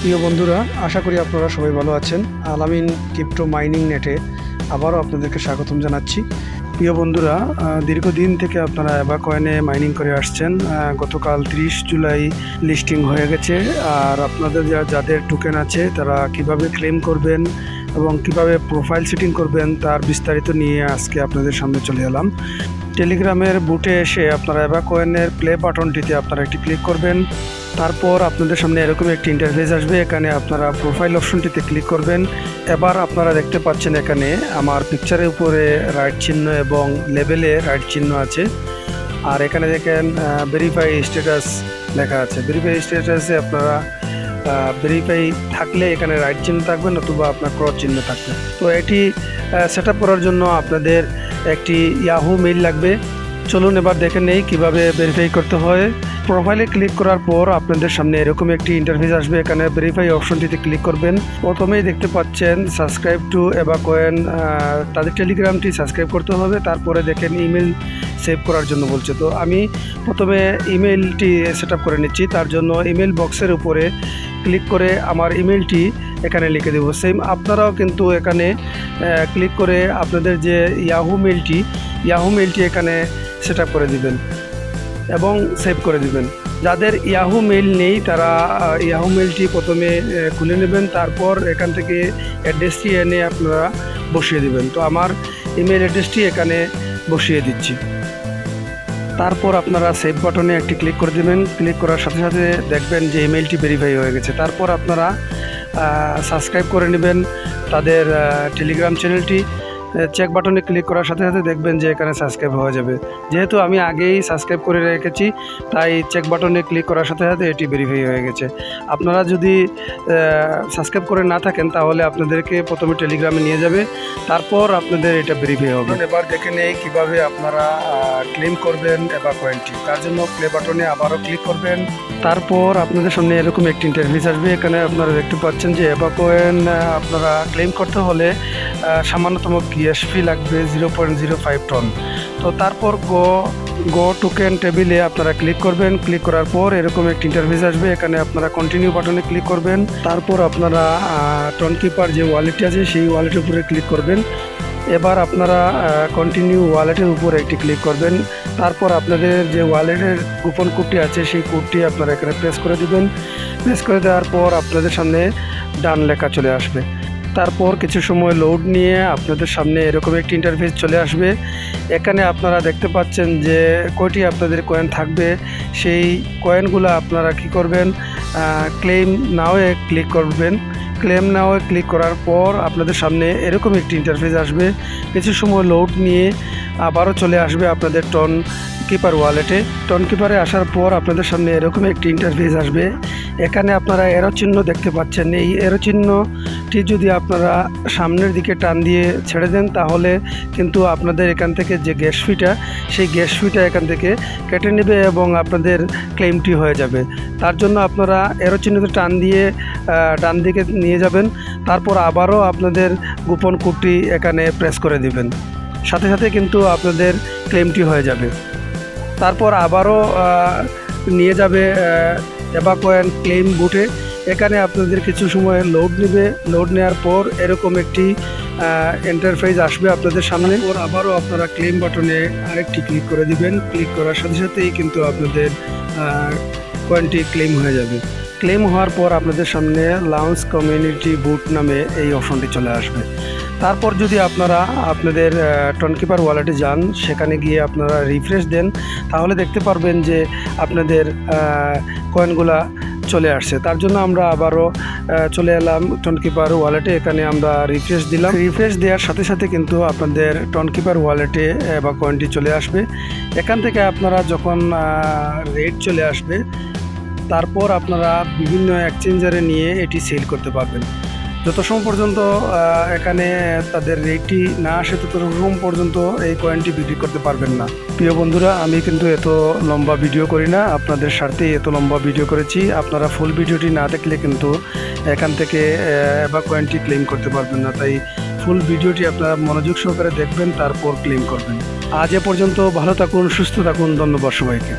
প্রিয় বন্ধুরা, আশা করি আপনারা সবাই ভালো আছেন। আলামিন ক্রিপ্টো মাইনিং নেটে আবারও আপনাদেরকে স্বাগতম জানাচ্ছি। প্রিয় বন্ধুরা দীর্ঘদিন থেকে আপনারা অ্যাবা কয়েনে মাইনিং করে আসছেন। গতকাল তিরিশ জুলাই লিস্টিং হয়ে গেছে। আর আপনাদের যা- যাদের টোকেন আছে, তারা কীভাবে ক্লেম করবেন এবং কীভাবে প্রোফাইল সেটিং করবেন, তার বিস্তারিত নিয়ে আজকে আপনাদের সামনে চলে এলাম। টেলিগ্রামের বুটে এসে আপনারা অ্যাবা কয়েনের প্লে বাটনটিতে আপনারা একটি ক্লিক করবেন। তারপর আপনাদের সামনে এরকম একটি ইন্টারফেস আসবে, এখানে আপনারা প্রোফাইল অপশনটিতে ক্লিক করবেন। এবার আপনারা দেখতে পাচ্ছেন এখানে আমার পিকচারের উপরে রাইট চিহ্ন এবং লেবেলে রাইট চিহ্ন আছে। আর এখানে দেখেন ভেরিফাই স্ট্যাটাস লেখা আছে। ভেরিফাই স্ট্যাটাসে আপনারা ভেরিফাই থাকলে এখানে রাইট চিহ্ন থাকবে, নতুবা আপনার ক্রস চিহ্ন থাকবে। তো এটি সেট করার জন্য আপনাদের একটি ইয়াহু মেইল লাগবে। চলুন এবার দেখে নেই কীভাবে ভেরিফাই করতে হয়। প্রোফাইলে ক্লিক করার পর আপনাদের সামনে এরকম একটি ইন্টারফেস আসবে। এখানে ভেরিফাই অপশনটিতে ক্লিক করবেন। প্রথমেই দেখতে পাচ্ছেন সাবস্ক্রাইব টু এবা কয়েন তাদের টেলিগ্রামটি সাবস্ক্রাইব করতে হবে। তারপরে দেখেন ইমেল সেভ করার জন্য বলছে। তো আমি প্রথমে ইমেলটি সেট করে নিচ্ছি। তার জন্য ইমেল বক্সের উপরে ক্লিক করে আমার ইমেলটি এখানে লিখে দেবো। সেম আপনারাও কিন্তু এখানে ক্লিক করে আপনাদের যে ইয়াহু মেলটি ইয়াহু মেলটি এখানে সেট করে দিবেন এবং সেভ করে দিবেন। যাদের ইয়াহু মেইল নেই, তারা ইয়াহু মেইলটি প্রথমে খুলে নেবেন, তারপর এখান থেকে অ্যাড্রেসটি এনে আপনারা বসিয়ে দিবেন। তো আমার ইমেল অ্যাড্রেসটি এখানে বসিয়ে দিচ্ছি। তারপর আপনারা সেভ বাটনে একটি ক্লিক করে দেবেন। ক্লিক করার সাথে সাথে দেখবেন যে ইমেলটি ভেরিফাই হয়ে গেছে। তারপর আপনারা সাবস্ক্রাইব করে নেবেন তাদের টেলিগ্রাম চ্যানেলটি চেক বাটনে ক্লিক করার সাথে সাথে দেখবেন যে এখানে সাবস্ক্রাইব হয়ে যাবে। যেহেতু আমি আগেই সাবস্ক্রাইব করে রেখেছি তাই চেক বাটনে ক্লিক করার সাথে সাথে এটি ভেরিফাই হয়ে গেছে। আপনারা যদি সাবস্ক্রাইব করে না থাকেন তাহলে আপনাদেরকে প্রথমে টেলিগ্রামে নিয়ে যাবে তারপর আপনাদের এটা ভেরিফাই হবে। এবার দেখে নেই কীভাবে আপনারা ক্লেম করবেন এবার কয়েনটি তার জন্য প্লে বাটনে আবারও ক্লিক করবেন। তারপর আপনাদের সামনে এরকম একটি ইন্টারফেস আসবে। এখানে আপনারা দেখতে পাচ্ছেন যে এবা কয়েন আপনারা ক্লেম করতে হলে সামান্যতম গ্যাস ফি লাগবে zero point zero five ton. তো তারপর গো গো টোকেন টেবিলে আপনারা ক্লিক করবেন। ক্লিক করার পর এরকম একটি ইন্টারফেস আসবে। এখানে আপনারা কন্টিনিউ বাটনে ক্লিক করবেন। তারপর আপনারা টন কিপার যে ওয়ালেটটি আছে, সেই ওয়ালেটের উপরে ক্লিক করবেন। এবার আপনারা কন্টিনিউ ওয়ালেটের উপরে একটি ক্লিক করবেন। তারপর আপনাদের যে ওয়ালেটের কুপন কোডটি আছে, সেই কোডটি আপনারা এখানে প্রেস করে দেবেন। প্রেস করে দেওয়ার পর আপনাদের সামনে ডান লেখা চলে আসবে। তারপর কিছু সময় লোড নিয়ে আপনাদের সামনে এরকম একটি ইন্টারফেস চলে আসবে। এখানে আপনারা দেখতে পাচ্ছেন যে কয়টি আপনাদের কয়েন থাকবে। সেই কয়েনগুলো আপনারা কি করবেন? ক্লেম নাওয়ে ক্লিক করবেন। ক্লেম নাওয়ে ক্লিক করার পর আপনাদের সামনে এরকম একটি ইন্টারফেস আসবে। কিছু সময় লোড নিয়ে আবারও চলে আসবে আপনাদের টন কিপার ওয়ালেটে টন কিপারে আসার পর আপনাদের সামনে এরকম একটি ইন্টারফেস আসবে। এখানে আপনারা এরো চিহ্ন দেখতে পাচ্ছেন। এই এরো চিহ্নটি যদি আপনারা সামনের দিকে টান দিয়ে ছেড়ে দেন, তাহলে কিন্তু আপনাদের এখান থেকে যে গ্যাস ফিটা, সেই গ্যাস ফিটা এখান থেকে কেটে নেবে এবং আপনাদের ক্লেমটি হয়ে যাবে। তার জন্য আপনারা এরো চিহ্নতে টান দিয়ে ডান দিকে নিয়ে যাবেন, তারপর আবারও আপনাদের গোপন কোডটি এখানে প্রেস করে দিবেন। সাথে সাথে কিন্তু আপনাদের ক্লেমটি হয়ে যাবে। তারপর আবারও নিয়ে যাবে এবা কয়েন ক্লেম বুটে। এখানে আপনাদের কিছু সময় লোড নেবে। লোড নেওয়ার পর এরকম একটি এন্টারপ্রাইজ আসবে আপনাদের সামনে। ওর আবারও আপনারা ক্লেম বাটনে আরেকটি ক্লিক করে দিবেন। ক্লিক করার সাথে সাথেই কিন্তু আপনাদের কয়েনটি ক্লেম হয়ে যাবে। ক্লেম হওয়ার পর আপনাদের সামনে লাউন্স কমিউনিটি বুট নামে এই অপশনটি চলে আসবে। তারপর যদি আপনারা আপনাদের টনকিপার ওয়ালেটে যান, সেখানে গিয়ে আপনারা রিফ্রেশ দেন, তাহলে দেখতে পারবেন যে আপনাদের কয়েনগুলা চলে আসছে। তার জন্য আমরা আবারও চলে এলাম টনকিপার ওয়ালেটে এখানে আমরা রিফ্রেশ দিলাম। রিফ্রেশ দেওয়ার সাথে সাথে কিন্তু আপনাদের টনকিপার ওয়ালেটে বা কয়েনটি চলে আসবে। এখান থেকে আপনারা যখন রেট চলে আসবে, তারপর আপনারা বিভিন্ন এক্সচেঞ্জারে নিয়ে এটি সেল করতে পারবেন। যত সময় পর্যন্ত এখানে তাদের রেটটি না আসে, তত সময় পর্যন্ত এই কয়েনটি বিক্রি করতে পারবেন না। প্রিয় বন্ধুরা, আমি কিন্তু এত লম্বা ভিডিও করি না। আপনাদের স্বার্থেই এত লম্বা ভিডিও করেছি। আপনারা ফুল ভিডিওটি না দেখলে কিন্তু এখান থেকে বা কয়েনটি ক্লেম করতে পারবেন না। তাই ফুল ভিডিওটি আপনারা মনোযোগ সহকারে দেখবেন, তারপর ক্লেম করবেন। আজ এ পর্যন্ত ভালো থাকুন, সুস্থ থাকুন। ধন্যবাদ সবাইকে।